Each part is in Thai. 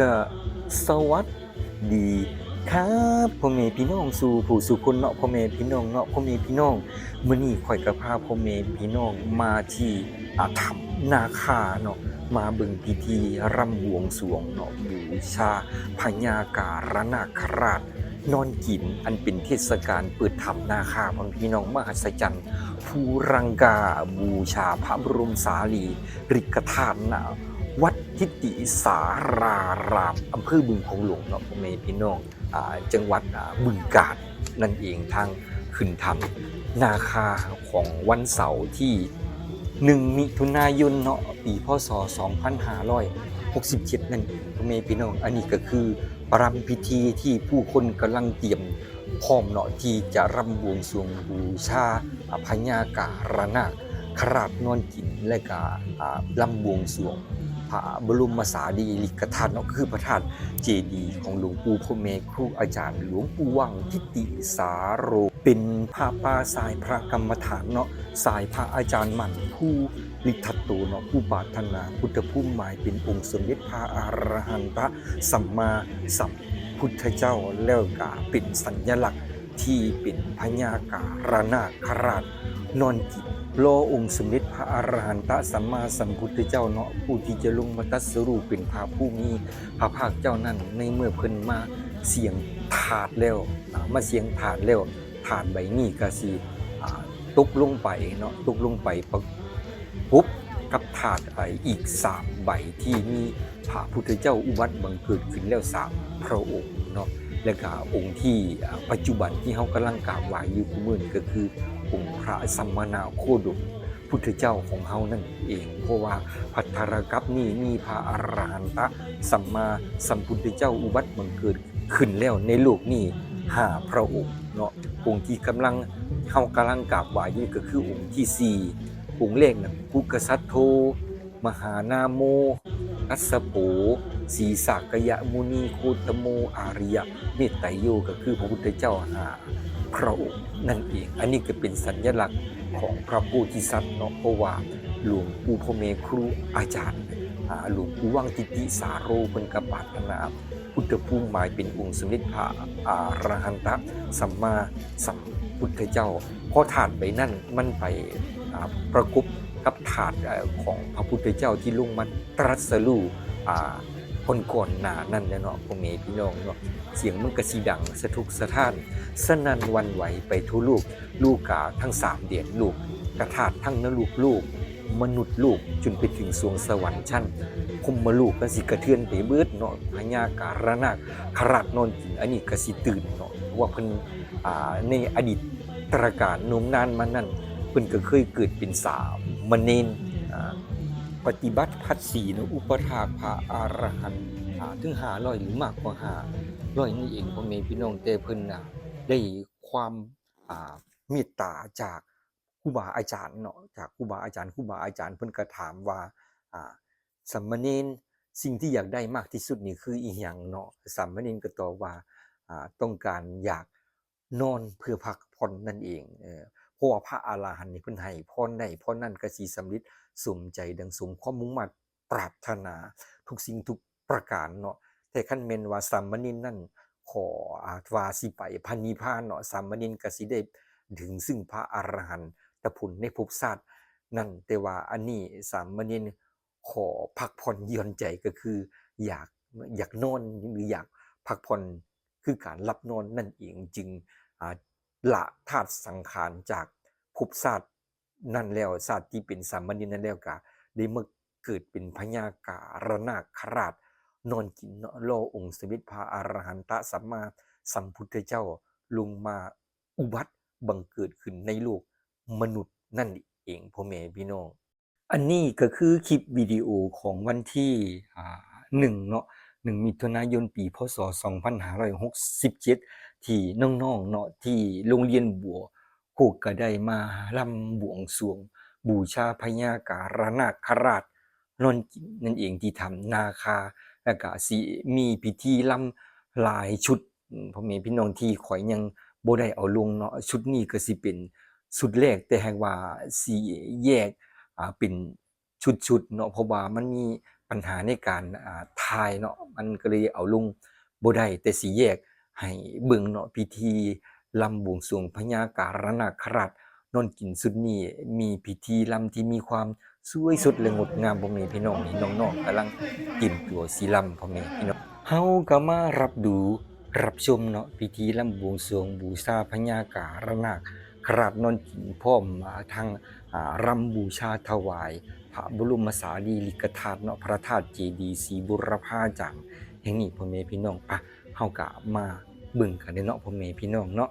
ก็สวัสดีครับพ่อแม่พี่น้องสู่ผู้สู่คนเนาะพ่อแม่พี่น้องเนาะพ่อแม่พี่น้องมื้อนี้ข่อยก็พาพ่อแม่พี่น้องมาที่อาถ้ำนาคาเนาะมาเบิ่งพิธีรำบวงสรวงเนาะบูชาพญาการนาคราชนอนกินอันเป็นเทศกาลเปิดถ้ำนาคาพ่อแม่พี่น้องมหัศจรรย์ภูรังกาบูชาพระบรมสารีริกธาตุนะ ทิติสารารามอำเภอบึงโขงหลวงเนาะพ่อแม่พี่น้องอจังหวัดบึงกาฬนั่นเองทางขึ้นทำนาคาของวันเสาร์ที่ 1 มิถุนายนเนาะปีพศ 2567 นั่นเองพ่อแม่พี่น้องอันนี้ก็คือปรำพิธีที่ผู้คนกำลังเตรียมพร้อมเนาะที่จะรำบวงสรวงบูชาพญาการนาคราชนอนกินและก็รำบวงสรวง พระบรมสารีริกธาตุเนาะคือพระธาตุเจดีย์ของหลวงปู่พ่อแม่ครูอาจารย์หลวงปู่วังทิติสาโร เป็นพระป่าสายพระกรรมฐานเนาะสายพระอาจารย์หมั่นผู้ลิทัตโตเนาะผู้ปารถนาพุทธภูมิหมายเป็นองค์สมเด็จพระอรหันตสัมมาสัมพุทธเจ้าแล้วก็เป็นสัญลักษณ์ที่เป็นพญาการนาคราชนอนกิน รอองค์สมเด็จพระอรหันตสัมมาสัมพุทธเจ้าเนาะผู้ที่จะลงมาตัสรู้เป็นพระผู้มีพระภาคเจ้านั้นในเมื่อเพิ่นมาเสียงถาดแล้วมาเสียงถาดแล้วถาดใบนี้ก็สิตกลงไปเนาะตกลงไปปุ๊บกับถาดไออีกสามใบที่มีพระพุทธเจ้าอุบัติบังเกิดขึ้นแล้วสามพระองค์เนาะและก็องค์ที่ปัจจุบันที่เขากำลังกราบไหว้อยู่คู่มือนี้ก็คือ องค์พระสัมมานาโคดมพุทธเจ้าของเฮานั่นเอง เพราะว่าพัทธรกัปนี่มีพระอรหันตสัมมาสัมพุทธเจ้าอุบัติบังเกิดขึ้นแล้วในโลกนี้หาพระองค์เนาะองค์ที่กำลังเฮากำลังกราบไหว้อยู่ก็คือองค์ที่สี่องค์แรกนั่นกุกษัตโธมหานาโมอัสสโปสีสากยะมุนีโคตโมอาริยะเมตไตโยก็คือพระพุทธเจ้าหา พระองค์นั่นเอง อันนี้ก็เป็นสัญลักษณ์ของพระโพธิสัตว์เนาะเพราะว่าหลวงปู่พ่อแม่ครูอาจารย์หลวงปู่ว่างทิติสาโรเพิ่นกปรารถนาพุทธภูมิหมายเป็นองค์สมเด็จพระอรหันตสัมมาสัมพุทธเจ้าพอถาดไปนั่นมันไปประกบกับถาดของพระพุทธเจ้าที่ลงมาตรัสรู้อ่ คนก่อนหนานั่นแหละเนาะพ่อแม่พี่น้องเนาะเสียงมันกระสีดังสะทุกสะท้าน สนั่นวันไหวไปทั่วโลกลูกกาทั้งสามเดียนลูก กระถาดทั้งนลูกลูก มนุษย์ลูกจนไปถึงสวงสวรรค์ชั้นพรหมลูกก็สิกระเทือนไปเบิดเนาะพญาการนาคขราดนอนกินอันนี้ก็สิตื่นเนาะว่าเพิ่นอ่าในอดีตตรการนมนานมานั่นเพิ่นก็เคยเกิดเป็นสาวมเณรอ่า ปฏิบัติพัดสีเนอะอุปถากพระอรหันต์อ่าถึง500หรือมากกว่า500นี่เองพ่อแม่พี่น้องแต่เพิ่นน่ะได้ความเมตตาจากครูบาอาจารย์เนาะจากครูบาอาจารย์ครูบาอาจารย์เพิ่นก็ถามว่าสามเณรสิ่งที่อยากได้มากที่สุดนี่คืออีหยังเนาะสามเณรก็ตอบว่าต้องการอยากนอนเพื่อพักผ่อนนั่นเองเอพราะว่าพระอาหารหันต์นี่เพิ่นให้พรได้พรนั่นก็สิสำเร็จ สมใจดังสมความมุ่งมั่นปรารถนา ทุกสิ่งทุกประการเนาะแต่คันแม่นว่าสามเณรนั่นขออาวาสิไปพันนิพานเนาะสามเณรก็สิได้ถึงซึ่งพระอรหันตผลในภพชาตินั่นแต่ว่าอันนี้สามเณรขอพักผ่อนย่อนใจก็คือ อยากอยากนอนหรืออยากพักผ่อนคือการหลับนอนนั่นเองจึงละธาตุสังขารจากภพชาติ นั่นแล้วชาติที่เป็นสามเณรนั่นแล้วก็ได้มาเกิดเป็นพญาการนาคราช นอนกินเนาะรอองค์สมเด็จพระอรหันตสัมมาสัมพุทธเจ้าลงมาอุบัติบังเกิดขึ้นในโลกมนุษย์นั่นเองพ่อแม่พี่น้อง อันนี้ก็คือคลิปวิดีโอของวันที่หนึ่งเนาะหนึ่งมิถุนายนปีพศ 2567 ที่น้องๆเนาะที่โรงเรียนบัว พวกก็ได้มาลำบวงสวง บูชาพญาการนาคราชนนนั่นเองที่ทำนาคาและก็สีมีพิธีลำหลายชุดพ่อแม่พี่น้องที่ข่อยยังบ่ได้เอาลงเนาะชุดนี้ก็สิเป็นชุดแรกแต่แหงว่าสีแยกอ่าเป็นชุดๆเนาะเพราะว่ามันมีปัญหาในการอ่าทายเนาะมันก็เลยเอาลงบ่ได้แต่สีแยกให้เบิ่งเนาะพิธี ลำบวงสรวงพญาการนาคราตนนกินสุดนี่มีพิธีลำที่มีความสวยสุดเลยงดงามพ่อแม่พี่น้องนี่น้องๆกำลังกินตัวสีลำพ่อแม่พี่น้องเฮาก็มารับดูรับชมเนาะพิธีลำบวงสรวงบูชาพญาการนาคคราตนนกินพ่อมาทางรำบูชาถวาย พระบรมสารีริกธาตุเนาะพระธาตุเจดีย์ศรีบุรพาจังแห่งนี้พ่อแม่พี่น้องปะเฮากะมาบึ่งกันเนาะพ่อแม่พี่น้องเนาะ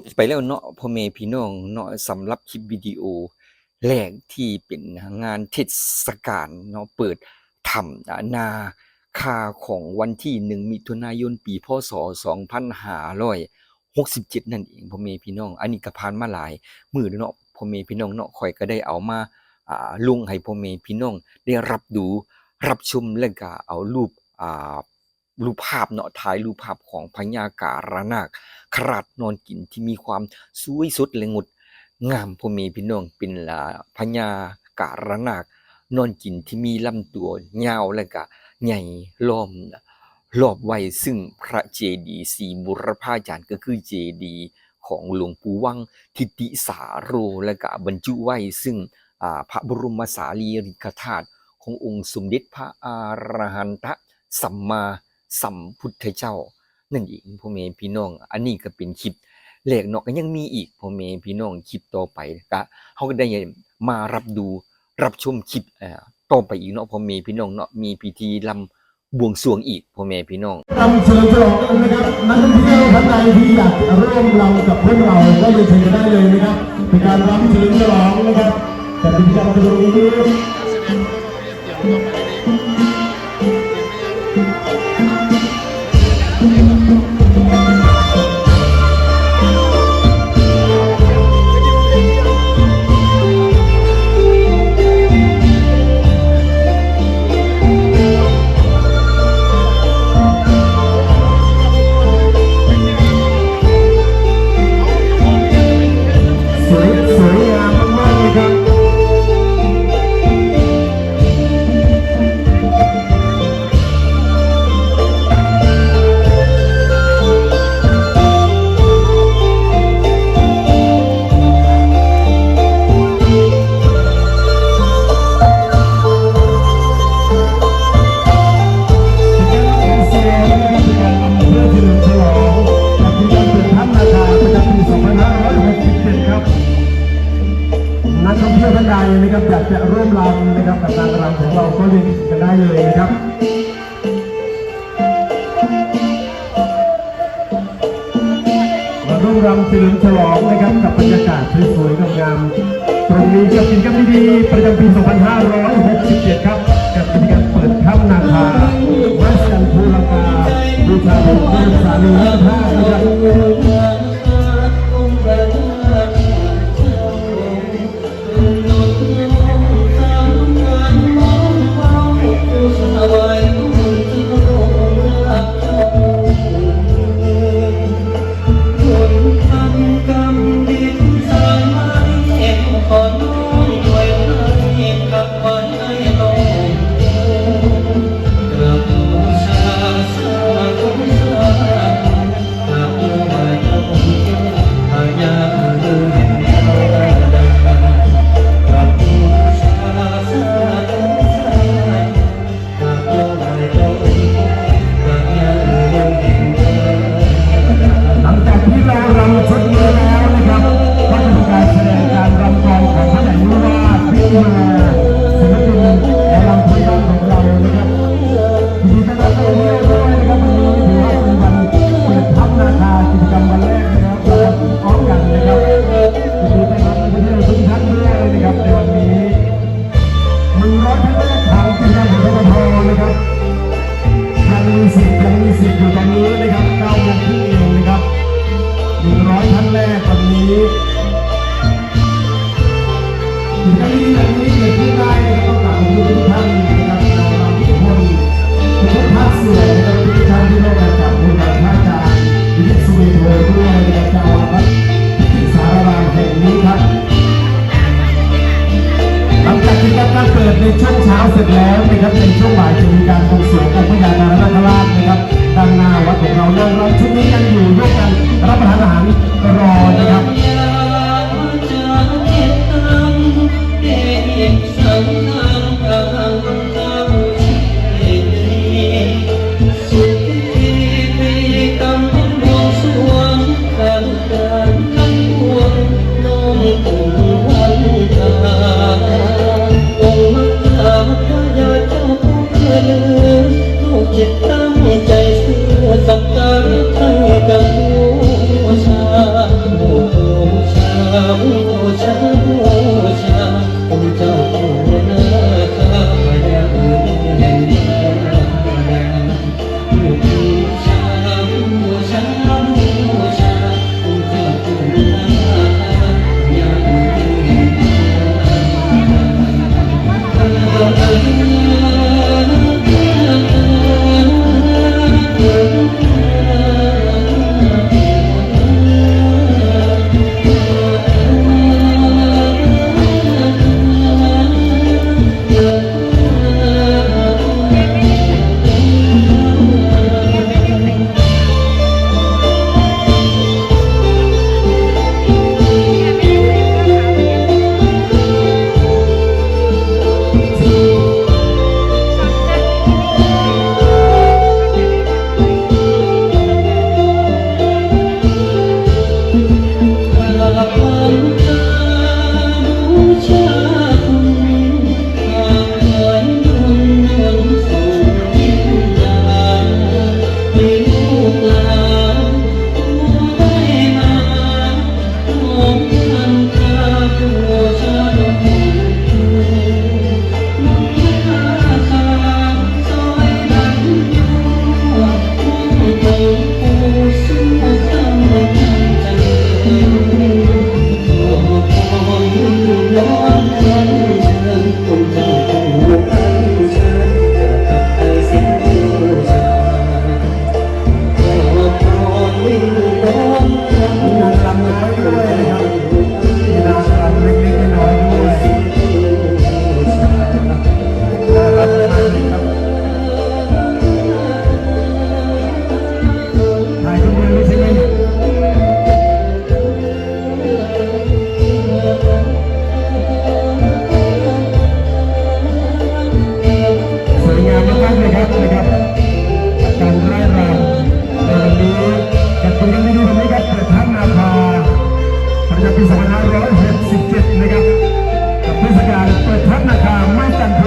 บไปแล้วเนาะพ่อแม่พี่น้องเนาะสำหรับคลิปวิดีโอแรกที่เป็นงานเทศกาลเนาะเปิดถ้ำนาคาของวันที่1มิถุนายนปีพศ2567 นั่นเองพ่อแม่พี่น้อง อันนี้ก็ผ่านมาหลายมือแล้วเนาะพ่อแม่พี่น้องเนาะข่อยก็ได้เอามาอ่าลงให้พ่อแม่พี่น้องได้รับดูรับชมแล้วก็เอารูปอ่า รูปภาพเนาะถ่ายรูปภาพของพญาการนาคขราดนอนกินที่มีความสวยสดและงดงามพ่อแม่พี่น้องเป็นละพญาการนาคนอนกินที่มีลำตัวยาวและก็ใหญ่ล้อมรอบไว้ซึ่งพระเจดีย์สีบุรพาจารย์ก็คือเจดีย์ของหลวงปู่วังทิติสาโรและก็บรรจุไว้ซึ่งพระบรมสารีริกธาตุขององค์สมเด็จพระอรหันตสัมมา สัมพุทธเจ้า นั่นเองพ่อแม่พี่น้อง อันนี้ก็เป็นคลิปแรกเนาะก็ยังมีอีกพ่อแม่พี่น้องคลิปต่อไปก็เฮาก็ได้มารับดูรับชมคลิปอ่อต่อไปอีกเนาะพ่อแม่พี่น้องเนาะมีพิธีลำบวงสรวงอีกพ่อแม่พี่น้องรำเฉลิมฉลองนะครับนักท่องเที่ยวท่านใดที่อยากร่วมรำกับพวกเราก็เรียเชิญได้เลยนะครับเป็นการรำเฉลิมฉลองนะครับแต่กิจกรรตรงนี้ ท่านใดนะครับอยากจะร่วมรำนะครับกับนางรำของเราก็เรียนกันได้เลยนะครับมาร่วมรำเฉลิมฉลองนะครับกับบรรยากาศสวยๆงามๆตรงนี้กับกิจกรรมดีๆประจำปี 2567 ครับกับกิจกรรมเปิดถ้ำนาคาวัดสันภูลกาบูชาหลวงพ่อสาลีเลิศท่านะครับ เ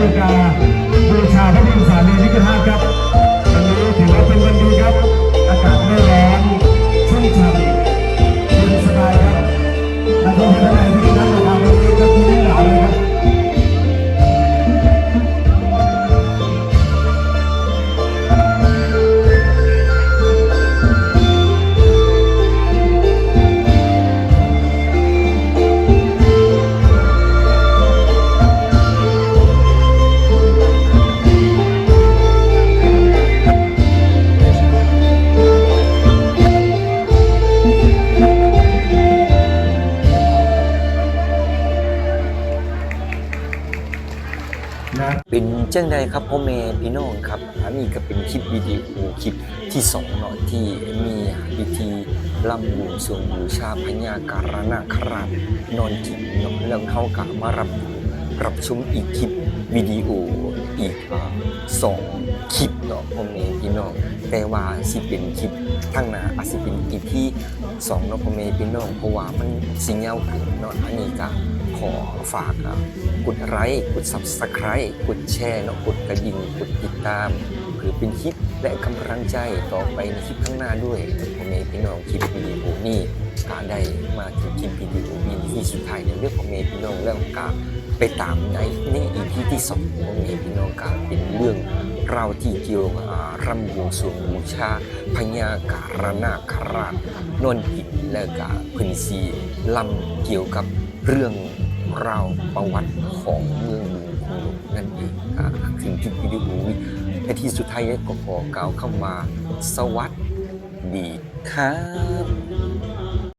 ไม่ จังใดครับพ่อแม่พี่น้องครับอันนี้ก็เป็นคลิปวิดีโอคลิปที่สองเนาะที่มีพิธีลำบวงสวงบูชาพญาการนาคราชนอนกินเนาะแล้วเขาก็มารับรับชมอีกคลิปวิดีโออีกสองคลิปเนาะพ่อแม่พี่น้องแต่ว่าสิเป็นคลิปทางหน้าอาจสิเป็นอีพีสองเนาะพ่อแม่พี่น้องเพราะว่ามันสิยาวเกินเนาะอันนี้ก็ ขอฝากอะกดไลค์กด Subscribe กดแชร์เนาะกดกระดิ่งกดติดตามเพื่อเป็นคลิปและกำลังใจต่อไปในคลิปข้างหน้าด้วยผมเองพี่น้องคลิปวิดีโอนี้ก็ได้มาถึงคลิปวิดีโอนี้ที่สุดท้ายในเรื่องของเมพี่น้องเรื่องการไปตามในในอีพีที่สองของเมพี่น้องการเป็นเรื่องราวที่เกี่ยวกับรำบวงสรวงบูชาพญาการนาคราชนวลกิจและกาพื้นสีลำเกี่ยวกับเรื่อง ราวประวัติของเมืองหลวงของหลวงนั่นเองถึงจุดวิดีโอไอที่สุดท้ายก็ขอกล่าวเข้ามาสวัสดีครับ